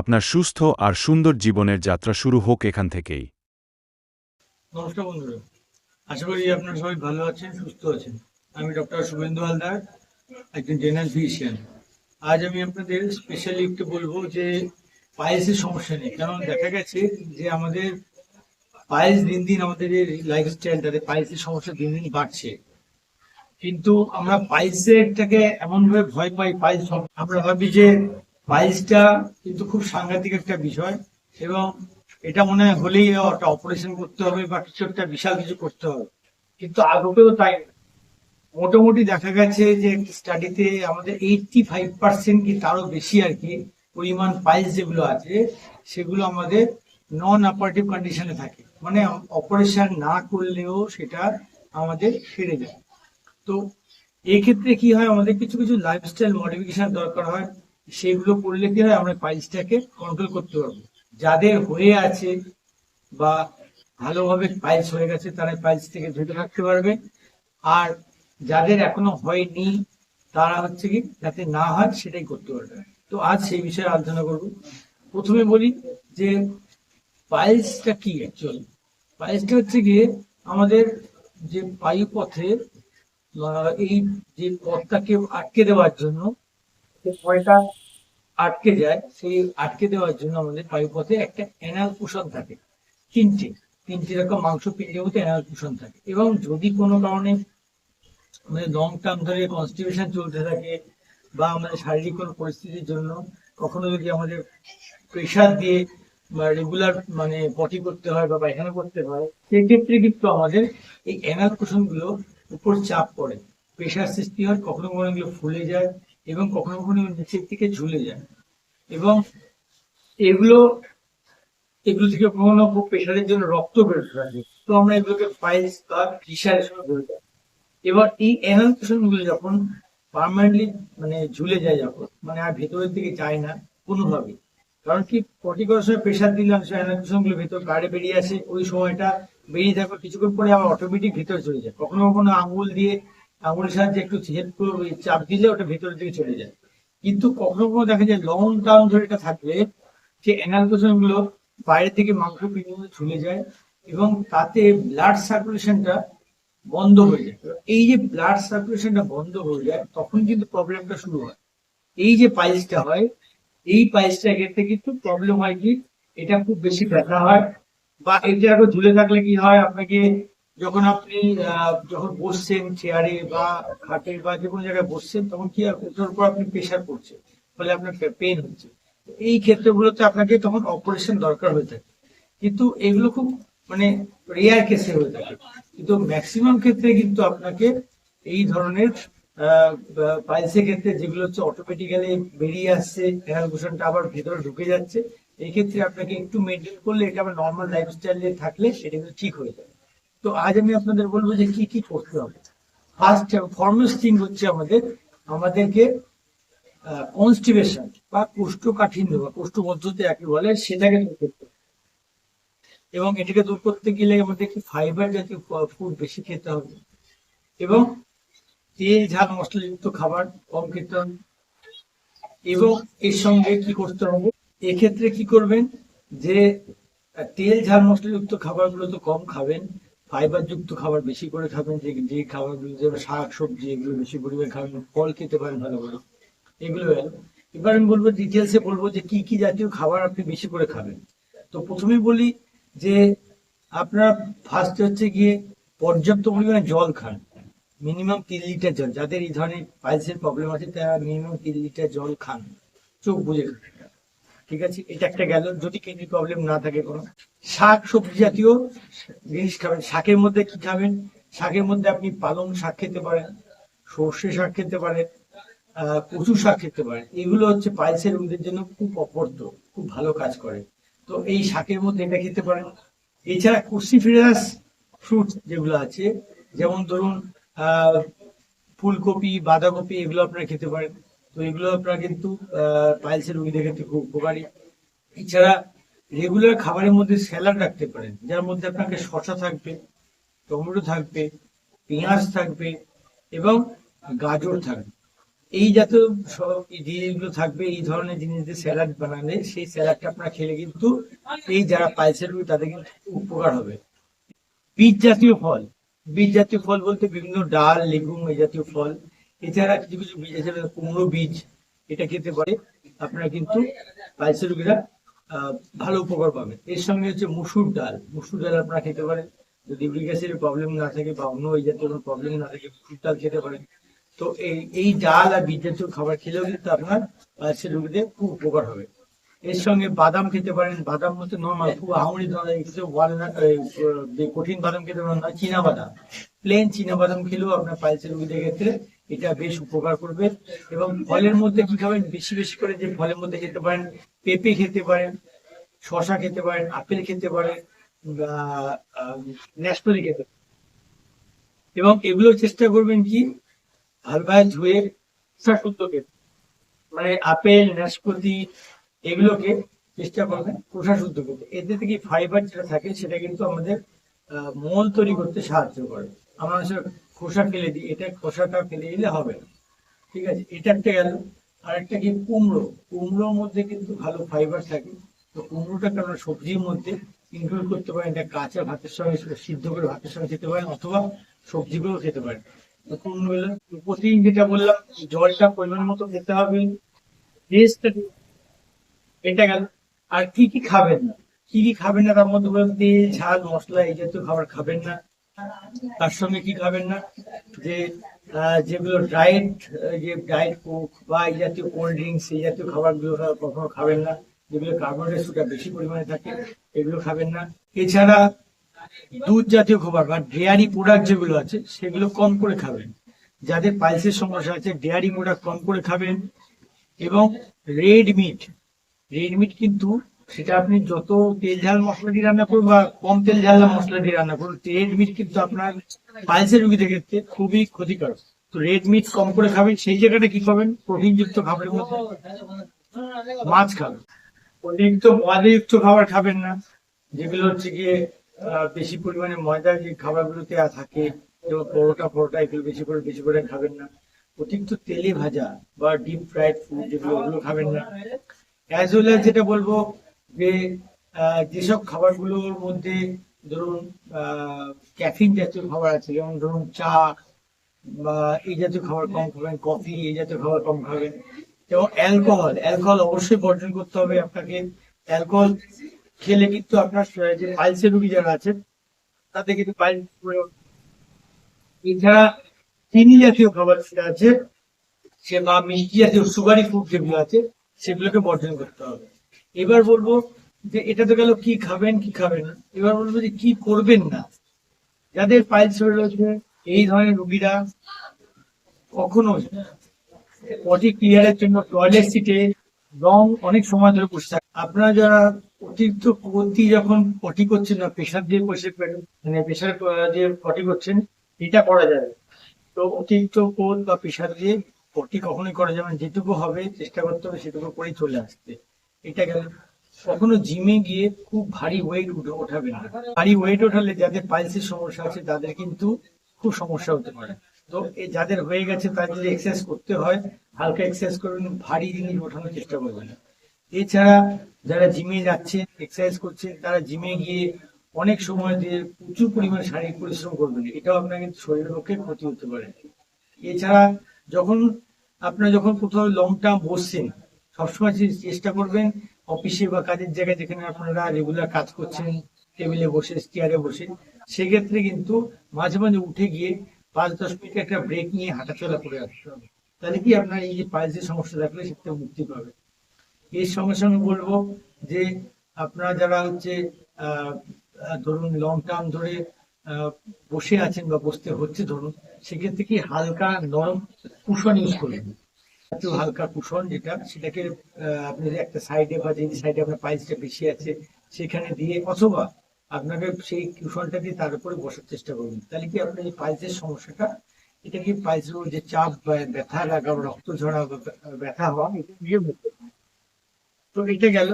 আপনার সুস্থ আর সুন্দর জীবনের যাত্রা শুরু হোক এখান থেকেই। নমস্কার বন্ধুরা। আশা করি আপনারা সবাই ভালো আছেন, সুস্থ আছেন। আমি ডক্টর শুভেন্দু হালদার, একজন জেনারেল ফিজিশিয়ান আজ আমি আপনাদের স্পেশালি একটু বলব যে পায়েসের সমস্যা নেই কারণ দেখা গেছে যে আমাদের পায়েস দিন দিন আমাদের যে লাইফস্টাইল তাদের পায়েসের সমস্যা দিন দিন বাড়ছে। কিন্তু আমরা পাইলসেরটাকে এমন ভাবে ভয় পাই, পায়েস আমরা ভাবি যে পাইলসটা কিন্তু খুব সাংঘাতিক একটা বিষয় এবং এটা মনে হলেই একটা অপারেশন করতে হবে বা কিছু একটা বিশাল কিছু করতে হবে। কিন্তু আগেও তাই। মোটামুটি দেখা গেছে যে স্টাডিতে আমাদের এইটটি ফাইভ পার্সেন্ট কি তারও বেশি আর কি পরিমাণ পাইলস যেগুলো আছে, সেগুলো আমাদের নন অপারেটিভ কন্ডিশনে থাকে। মানে অপারেশন না করলেও সেটা আমাদের সেরে যায়। তো এক্ষেত্রে ক্ষেত্রে কি হয়, আমাদের কিছু কিছু লাইফস্টাইল মডিফিকেশন দরকার হয়। সেগুলো করলে কি হয়, আমরা পাইলসটাকে কন্ট্রোল করতে পারব। যাদের হয়ে আছে বা ভালোভাবে পাইলস হয়ে গেছে, তারা পাইলস থেকে ধরে রাখতে পারবে। আর যাদের এখনও হয়নি, তারা হচ্ছে কি, যাতে না হয়, সেটাই করতে পারবে। তো আজ সেই বিষয়ে আলোচনা করব। প্রথমে বলি যে পাইলসটা কি অ্যাকচুয়ালি পাইলসটা হচ্ছে গিয়ে আমাদের যে বায়ুপথে এই যে পথটাকে আটকে দেওয়ার জন্য যে আটকে যায়, সেই আটকে দেওয়ার জন্য আমাদের বায়ুপথে একটা অ্যানাল কুশন থাকে। তিনটে তিনটে রকম মাংস মধ্যে অ্যানাল কুশন থাকে। এবং যদি কোনো কারণে আমাদের লং টার্ম ধরে কনস্টিপেশন চলতে থাকে বা আমাদের শারীরিক কোনো পরিস্থিতির জন্য কখনো যদি আমাদের প্রেশার দিয়ে বা রেগুলার মানে পটি করতে হয় বা পায়খানা করতে হয় সেক্ষেত্রে কিন্তু আমাদের এই অ্যানাল কুশন উপর চাপ পড়ে। প্রেশার সৃষ্টি হয়, কখনো কখনো এগুলো ফুলে যায় এবং কখনো কখনো নিচের দিকে ঝুলে যায়। এবং এগুলো এগুলো থেকে কখনো প্রেশারের জন্য রক্ত বেরোতে থাকে। তো আমরা এগুলোকে ফাইলস বা প্রেশার হিসেবে বলতে পারি। এবার এই অ্যানালকুশনগুলো যখন পার্মানেন্টলি মানে ঝুলে যায় যখন মানে আর ভেতরের দিকে যায় না কোনোভাবে। কারণ কি পটি সময় প্রেশার দিলাম সেই অ্যানালকুশনগুলো ভেতর বাইরে বেরিয়ে আসে, ওই সময়টা বেরিয়ে থাকবে কিছুক্ষণ পরে আবার অটোমেটিক ভেতরে চলে যায়। কখনো কখনো আঙুল দিয়ে আঙুলের সাহায্যে একটু হেল্প চাপ দিলে ওটা ভেতরের দিকে চলে যায়। কিন্তু কখনো কখনো দেখা যায় লং টার্ম ধরে এটা থাকলে যে অ্যানালকুশনগুলো বাইরের থেকে মাংস পিঁড়ে ঝুলে যায় এবং তাতে ব্লাড সার্কুলেশনটা বন্ধ হয়ে যায়। এই যে ব্লাড সার্কুলেশনটা বন্ধ হয়ে যায়, তখন কিন্তু প্রবলেমটা শুরু হয়। এই যে পাইলসটা হয়, এই পাইলসটা ক্ষেত্রে কিন্তু প্রবলেম হয় কি, এটা খুব বেশি ব্যথা হয় বা জায়গায় ঝুলে থাকলে কি হয়, আপনাকে যখন আপনি যখন বসছেন চেয়ারে বা খাটে বা যে কোনো জায়গায় বসছেন, তখন কি ওটার উপর আপনি প্রেশার পড়ছে ফলে আপনার পেন হচ্ছে। এই ক্ষেত্রগুলোতে আপনাকে তখন অপারেশন দরকার হয়ে থাকে। কিন্তু এগুলো খুব মানে রেয়ার কেসে হয়ে থাকে। কিন্তু ম্যাক্সিমাম ক্ষেত্রে কিন্তু আপনাকে এই ধরনের পাইলসের ক্ষেত্রে যেগুলো হচ্ছে অটোমেটিক্যালি বেরিয়ে আসছে অ্যানালকুশনটা আবার ভেতরে ঢুকে যাচ্ছে এই ক্ষেত্রে আপনাকে একটু মেনটেন করলে এটা আবার নর্মাল লাইফস্টাইলে থাকলে সেটা কিন্তু ঠিক হয়ে যাবে তো আজ আমি আপনাদের বলব যে কি কি করতে হবে? ফার্স্ট ফরমেস্ট থিং হচ্ছে আমাদের, আমাদেরকে কনস্টিবেশন বা কোষ্ঠকাঠিন্য বা কোষ্ঠবদ্ধতে একে বলে, সেটাকে দূর করতে। এবং এটাকে দূর করতে গেলে আমাদের কি ফাইবার জাতীয় ফুড বেশি খেতে হবে। এবং তেল, ঝাল, মশলাযুক্ত খাবার কম খেতে হবে। এবং এর সঙ্গে কি করতে হবে? এক্ষেত্রে কি করবেন? যে, তেল, ঝাল, মশলাযুক্ত খাবারগুলো তো কম খাবেন ফাইবার যুক্ত খাবার বেশি করে খাবেন, যে যে খাবারগুলো যেমন শাক, সবজি, এগুলো বেশি পরিমাণে খাবেন, ফল খেতে পারেন ভালো করে। এগুলো এবার আমি বলব ডিটেলসে বলব যে কি কি জাতীয় খাবার আপনি বেশি করে খাবেন। তো প্রথমেই বলি যে, আপনার ফার্স্ট হচ্ছে গিয়ে পর্যাপ্ত পরিমাণে জল খান। মিনিমাম তিন লিটার জল। যাদের এই ধরনের পাইলসের প্রবলেম আছে, তারা মিনিমাম তিন লিটার জল খান। চোখ বুঝে খান। ঠিক আছে? এটা একটা গেল। যদি কিডনি প্রবলেম না থাকে কোনো। শাক সবজি জাতীয়। জিনিস খাবেন, শাকের মধ্যে কি খাবেন? শাকের মধ্যে আপনি পালং শাক খেতে পারেন, সর্ষে শাক খেতে পারেন কচু শাক খেতে পারেন। এগুলো হচ্ছে পাইলসের রোগীদের জন্য খুব অপরত খুব ভালো কাজ করে। তো এই শাকের মধ্যে এটা খেতে পারেন। এছাড়া কুসিফিরাস ফ্রুট যেগুলো আছে, যেমন ধরুন ফুলকপি, বাঁধাকপি, এগুলো আপনারা খেতে পারেন। তো এগুলো আপনারা কিন্তু পাইলসের রোগীদের ক্ষেত্রে খুব উপকারী। এছাড়া রেগুলার খাবারের মধ্যে স্যালাড রাখতে পারেন, যার মধ্যে আপনাকে শসা থাকবে, টমেটো থাকবে, পেঁয়াজ থাকবে এবং গাজর থাকবে। এই জাতীয় সব জিনিসগুলো থাকবে, এই ধরনের জিনিস দিয়ে স্যালাড বানালে সেই স্যালাডটা আপনারা খেলে কিন্তু এই যারা রোগী তাদের কিন্তু উপকার হবে। বীজ জাতীয় ফল, বীজ জাতীয় ফল বলতে বিভিন্ন ডাল লেগুম এই জাতীয় ফল, এছাড়া কিছু কিছু বীজ আছে কুমড়ো বীজ, এটা খেতে পারে। আপনারা কিন্তু পাইলসের রোগীরা ভালো উপকার পাবেন এর সঙ্গে হচ্ছে মুসুর ডাল। মুসুর ডাল আপনারা খেতে পারেন। যদি ইউরিক প্রবলেম না থাকে বা অন্য এই জাতীয় কোনো প্রবলেম না থাকে, মুসুর ডাল খেতে পারেন। তো এই এই ডাল আর বীজ জাতীয় খাবার খেলেও কিন্তু আপনার পাইলসের রোগীদের খুব উপকার হবে। এর সঙ্গে বাদাম খেতে পারেন। বাদাম মধ্যে নর্মাল খুব ধরনের কিছু ওয়ালনাট কঠিন বাদাম খেতে পারেন, না, চীনা বাদাম। প্লেন চীনা বাদাম খেলেও আপনার পাইলসের রোগীদের ক্ষেত্রে এটা বেশ উপকার করবে। এবং ফলের মধ্যে কি খাবেন? বেশি বেশি করে যে ফলের মধ্যে খেতে পারেন, পেঁপে খেতে পারেন শশা খেতে পারেন, আপেল খেতে পারেন, বা ন্যাশপাতি খেতে পারেন। এবং এগুলো চেষ্টা করবেন কি? ভালোভাবে ধুয়ে শুদ্ধ খেতে। মানে আপেল, নাশপাতি এগুলোকে চেষ্টা করবেন খোসা শুদ্ধ করতে। এতে থেকে ফাইবার যেটা থাকে সেটা কিন্তু আমাদের মল তৈরি করতে সাহায্য করে। আমরা খোসা ফেলে দিই, এটা খোসাটা ফেলে দিলে হবে না। ঠিক আছে? এটা একটা গেল আর একটা কি? কুমড়ো। কুমড়োর মধ্যে কিন্তু ভালো ফাইবার থাকে। তো কুমড়োটাকে আমরা সবজির মধ্যে ইনক্লুড করতে পারেন। এটা কাঁচা ভাতের সঙ্গে সিদ্ধ করে ভাতের সঙ্গে খেতে পারেন, অথবা সবজিগুলো খেতে পারেন। কুমড়ো প্রতিদিন যেটা বললাম, জলটা পরিমাণ মতো খেতে হবে। এটা গেল। আর কি কি খাবেন না? কি কি খাবেন না? তার মধ্যে বললাম তেল, ঝাল, মশলা, এই জাতীয় খাবার খাবেন না। তার সঙ্গে কি খাবেন না? যে যেগুলো ডায়েট যে ডায়েট কোক বা এই জাতীয় কোল্ড ড্রিঙ্কস এই জাতীয় খাবারগুলো কখনো খাবেন না। যেগুলো কার্বোহাইড্রেটটা বেশি পরিমাণে থাকে, এগুলো খাবেন না। এছাড়া দুধ জাতীয় খাবার বা ডেয়ারি প্রোডাক্ট যেগুলো আছে, সেগুলো কম করে খাবেন। যাদের পাইলসের সমস্যা আছে ডেয়ারি প্রোডাক্ট কম করে খাবেন। এবং রেড মিট রেড মিট কিন্তু সেটা আপনি যত তেল ঝাল মশলা দিয়ে রান্না করুন বা কম তেল ঝাল মশলা দিয়ে রান্না করুন রেড মিট কিন্তু আপনার পাইলসের রুগীদের ক্ষেত্রে খুবই ক্ষতিকারক। তো রেড মিট কম করে খাবেন, সেই জায়গাটা কি খাবেন প্রোটিনযুক্ত খাবারের মধ্যে। মাছ খাবেন। অতিরিক্ত ময়দাযুক্ত খাবার খাবেন না, যেগুলো হচ্ছে গিয়ে বেশি পরিমাণে ময়দা যে খাবারগুলোতে থাকে, যেমন পরোটা পরোটা এগুলো বেশি করে বেশি করে খাবেন না। অতিরিক্ত তেলে ভাজা বা ডিপ ফ্রাইড ফুড যেগুলো, ওগুলো খাবেন না। অ্যাজ ওয়েল যেটা বলব যে যেসব খাবারগুলোর মধ্যে ধরুন ক্যাফিন জাতীয় খাবার আছে, যেমন ধরুন চা বা এই জাতীয় খাবার কম খাবেন কফি এই জাতীয় খাবার কম খাবেন এবং অ্যালকোহল অ্যালকোহল অবশ্যই বর্জন করতে হবে আপনাকে। অ্যালকোহল খেলে কিন্তু আপনার যে পাইলসের রুগী যারা আছেন, তাতে কিন্তু পাইলস এছাড়া চিনি জাতীয় খাবার যেটা আছে, সে বা মিষ্টি জাতীয়, সুগারি ফুড যেগুলো আছে, সেগুলোকে বর্জন করতে হবে। এবার বলব যে এটা তো গেল কি খাবেন কি খাবেন না। এবার বলব যে কি করবেন না। যাদের পাইলস হয়ে রয়েছে, এই ধরনের রুগীরা কখনো পটি ক্লিয়ারের জন্য টয়লেট সিটে রং অনেক সময় ধরে বসে থাকে। আপনারা যারা অতিরিক্ত পতি যখন পটি করছেন না প্রেশার দিয়ে বসে মানে প্রেশার দিয়ে পটি করছেন, এটা করা যাবে তো অতিরিক্ত কোল বা প্রেশার দিয়ে পটি কখনোই করা যাবে যেটুকু হবে, চেষ্টা করতে হবে সেটুকু করেই চলে আসতে। এটা গেল। কখনো জিমে গিয়ে খুব ভারী ওয়েট উঠে ওঠাবে না। ভারী ওয়েট ওঠালে যাদের পাইলসের সমস্যা আছে, তাদের কিন্তু খুব সমস্যা হতে পারে। তো যাদের হয়ে গেছে, তাদের এক্সারসাইজ করতে হয়, হালকা এক্সারসাইজ করবেন ভারী জিনিস ওঠানোর চেষ্টা করবেন এছাড়া যারা জিমে যাচ্ছে এক্সারসাইজ করছে, তারা জিমে গিয়ে অনেক সময় দিয়ে প্রচুর পরিমাণে শারীরিক পরিশ্রম করবেন এটাও আপনার কিন্তু শরীরের পক্ষে ক্ষতি হতে পারে। এছাড়া যখন, আপনারা যখন কোথাও লং টার্ম বসছেন সবসময় চেষ্টা করবেন অফিসে বা কাজের জায়গায় যেখানে আপনারা রেগুলার কাজ করছেন টেবিলে বসে চেয়ারে বসে, সেক্ষেত্রে কিন্তু মাঝে মাঝে উঠে গিয়ে পাঁচ, দশ মিনিট একটা ব্রেক নিয়ে হাঁটাচলা করে আসতে হবে। তাহলে কি আপনার এই যে পাইলসের সমস্যা থাকলে সেটা মুক্তি পাবে। এর সঙ্গে সঙ্গে বলব যে আপনারা যারা হচ্ছে ধরুন লং টার্ম ধরে বসে আছেন বা বসতে হচ্ছে ধরুন, সেক্ষেত্রে কি হালকা নরম কুশন ইউজ করবেন। একটু হালকা কুশন যেটা, সেটাকে আপনি একটা সাইডে বা যে সাইডে আপনার পাইলসটা বেশি আছে, সেখানে দিয়ে অথবা আপনাকে সেই কুশনটা দিয়ে তার উপরে বসার চেষ্টা করবেন তাহলে কি আপনার এই পাইলসের সমস্যাটা, এটা কি পাইলসের যে চাপ ব্যথা লাগা রক্ত ঝরা ব্যথা হওয়া, এটা। তো এটা গেল।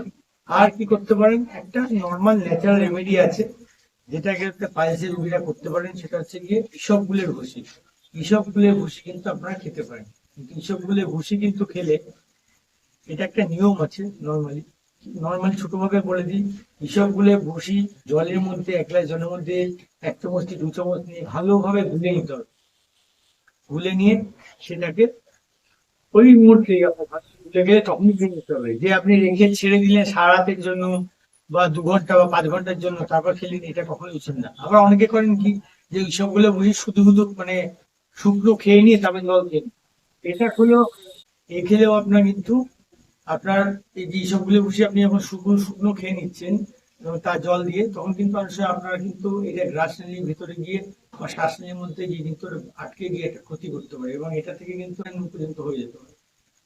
আর কি করতে পারেন? একটা নর্মাল ন্যাচারাল রেমেডি আছে, যেটাকে একটা পাইলসের রোগীরা করতে পারেন, সেটা হচ্ছে গিয়ে ইসব গুলের ভুসি। ইসব গুলের কিন্তু আপনারা খেতে পারেন। কৃষকগুলো ভুসি কিন্তু খেলে এটা একটা নিয়ম আছে নর্মালি নর্মালি ছোটভাবে বলে দিই, কৃষকগুলো ভুসি জলের মধ্যে, এক গ্লাস জলের মধ্যে এক চামচ দু চামচ নিয়ে ভালোভাবে গুলে নিতে হবে। গুলে নিয়ে সেটাকে ওই মুহূর্তে গুলে গেলে তখনই খেয়ে নিতে হবে। যে আপনি রেখে ছেড়ে দিলেন সারা রাতের জন্য বা দু ঘণ্টা বা পাঁচ ঘণ্টার জন্য, তারপর খেলেন, এটা কখনোই উচিত না। আবার অনেকে করেন কি, যে সবগুলো বুঝি শুধু শুধু মানে শুকনো খেয়ে নিয়ে তারপরে জল খেয়ে। এটা হলো এ খেলেও আপনার কিন্তু, আপনার এই যে সবগুলো বসে আপনি যখন শুকনো শুকনো খেয়ে নিচ্ছেন, এবং তার জল দিয়ে, তখন কিন্তু আসলে আপনারা কিন্তু এটা গ্রাসনালির ভিতরে গিয়ে বা শ্বাসনালীর মধ্যে গিয়ে কিন্তু আটকে গিয়ে একটা ক্ষতি করতে পারে, এবং এটা থেকে কিন্তু পর্যন্ত হয়ে যেতে পারে।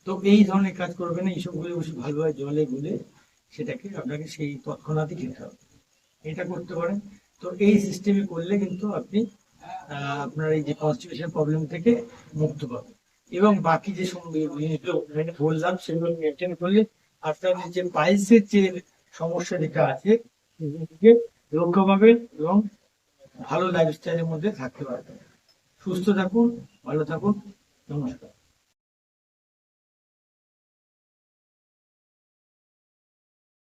তো এই ধরনের কাজ করবে না, এইসবগুলো বসে ভালোভাবে জলে গুলে সেটাকে আপনাকে সেই তৎক্ষণাৎই খেতে হবে। এটা করতে পারেন। তো এই সিস্টেমে করলে কিন্তু আপনি আপনার এই যে কনস্টিপেশন প্রবলেম থেকে মুক্ত পাবেন। এবং বাকি যে বললাম, সেগুলো মেনটেন করলে আপনার যে পাইলসের যে সমস্যা যেটা আছে সেগুলো লক্ষ্য পাবেন এবং ভালো লাইফস্টাইলের মধ্যে থাকতে পারবেন সুস্থ থাকুন, ভালো থাকুন, নমস্কার।